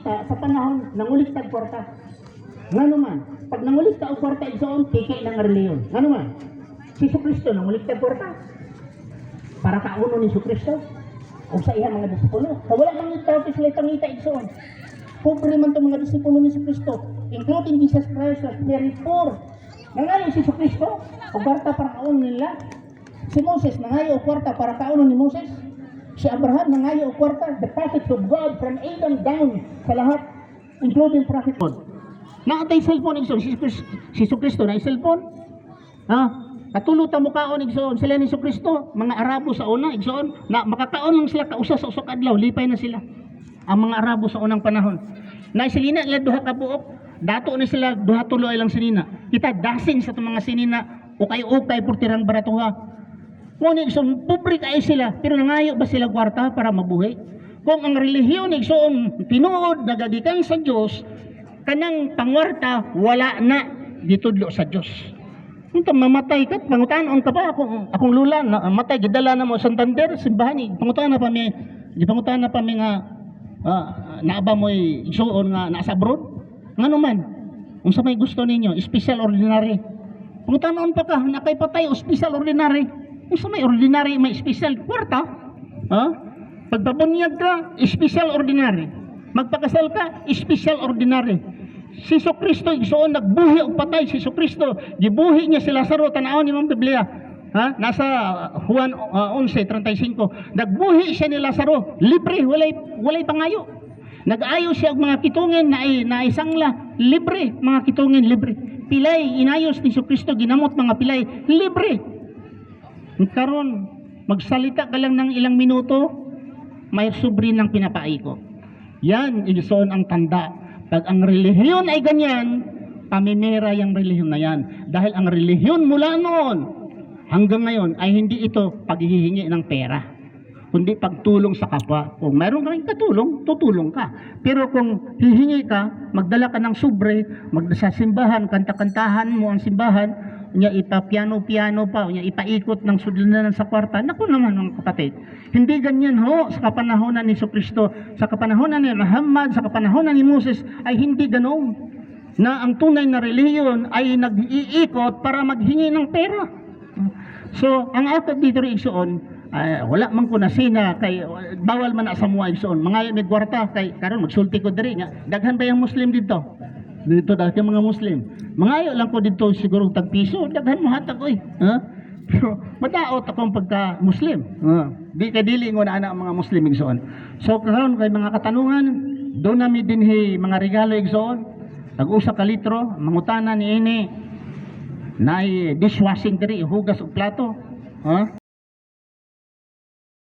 makita sa panahon nangulit tag kwarta. Ngano man, pag nangulit ka og kwarta igsoon kiki ng reliyon. Ngano man? Si Kristo nangulit tag kwarta. Para kauno ni Kristo o sa iya mga disipulo. Kung wala mang itaw sila tangita igsoon. Pobre man itong mga disipulo ni Kristo, including Jesus Christ was very poor. Nangayo si Kristo, o kwarta para kauno nila. Si Moses, nangayo o kwarta para kauno ni Moses. Si Abraham, nangayo kwarta, the prophets of God from Adam down sa lahat, including prophet God. Naatay cellphone igsoon, si, si Kristo na cellphone. Ha? Katulutan mo kaon igsoon sila ni Kristo, mga Arabo sa una igsoon, na makakaon lang sila kausa sa usok adlaw, lipay na sila. Ang mga Arabo sa unang panahon. Na silina ila duha ka buok, dato ni sila duha tuloy lang sinina. Kita dasing sa mga sinina, ukay-ukay por tirang baratuha. Ngunit igsoon, pobre kayo sila, pero nangayo ba sila kwarta para mabuhay? Kung ang relihiyon igsoon tinuod nagagikan sa Dios, kanang pangwarta wala na ditudlo sa Dios. Ito mamatay ka, pangutanon ka pa akong akong lula na matay gidala na mo sa Santander simbahan ni pangutan na pa mi di pangutan na pa mi nga ah, naaba mo igsuon nga nasa abroad. Ngano man? Unsa may gusto ninyo? Special ordinary. Pangutanon pa ka nakay patay special ordinary. Unsa may ordinary may special kwarta? Ha? Pagpabunyag ka, special ordinary. Magpakasal ka, special ordinary. Si Kristo igsoon nagbuhi og patay si Kristo. Gibuhi niya si Lazaro tan-aw ni Ma'am Biblia. Ha? Nasa Juan uh, 11:35. Nagbuhi siya ni Lazaro, libre, walay walay pangayo. Nag-ayo siya og mga kitungin na ay na isangla, libre, mga kitungin libre. Pilay inayos ni Kristo ginamot mga pilay, libre. Karon magsalita ka lang ng ilang minuto, may subri ng pinapaiko. Yan, igsoon ang tanda. Pag ang relihiyon ay ganyan, pamimira yung relihiyon na yan. Dahil ang relihiyon mula noon hanggang ngayon ay hindi ito paghihingi ng pera, kundi pagtulong sa kapwa. Kung meron kang katulong, tutulong ka. Pero kung hihingi ka, magdala ka ng subre, magsa simbahan, kanta-kantahan mo ang simbahan, niya ipa-piano-piano pa, niya ipaikot ng sudlanan sa kwarta. Naku naman mga kapatid, hindi ganyan ho sa kapanahonan ni Kristo, sa kapanahonan ni Muhammad, sa kapanahonan ni Moses, ay hindi ganon. Na ang tunay na reliyon ay nag-iikot para maghingi ng pera. So, ang ako dito rin igsoon, ay wala man ko na sina kay bawal man na sa mga igsoon. Mga may kay karon magsulti ko diri nga. Daghan ba yung Muslim dito? Dito daghan mga Muslim. Mangayo lang ko dito siguro tag piso, daghan mo hatag oy. Ha? Pero madaot akong pagka Muslim. Ha? Di ka dili ngo na ana mga Muslim igsoon. So karon kay mga katanungan, do na mi dinhi mga regalo igsoon. Tag-usa ka litro, mangutana ni ini nay dishwashing diri hugas og plato. Ha?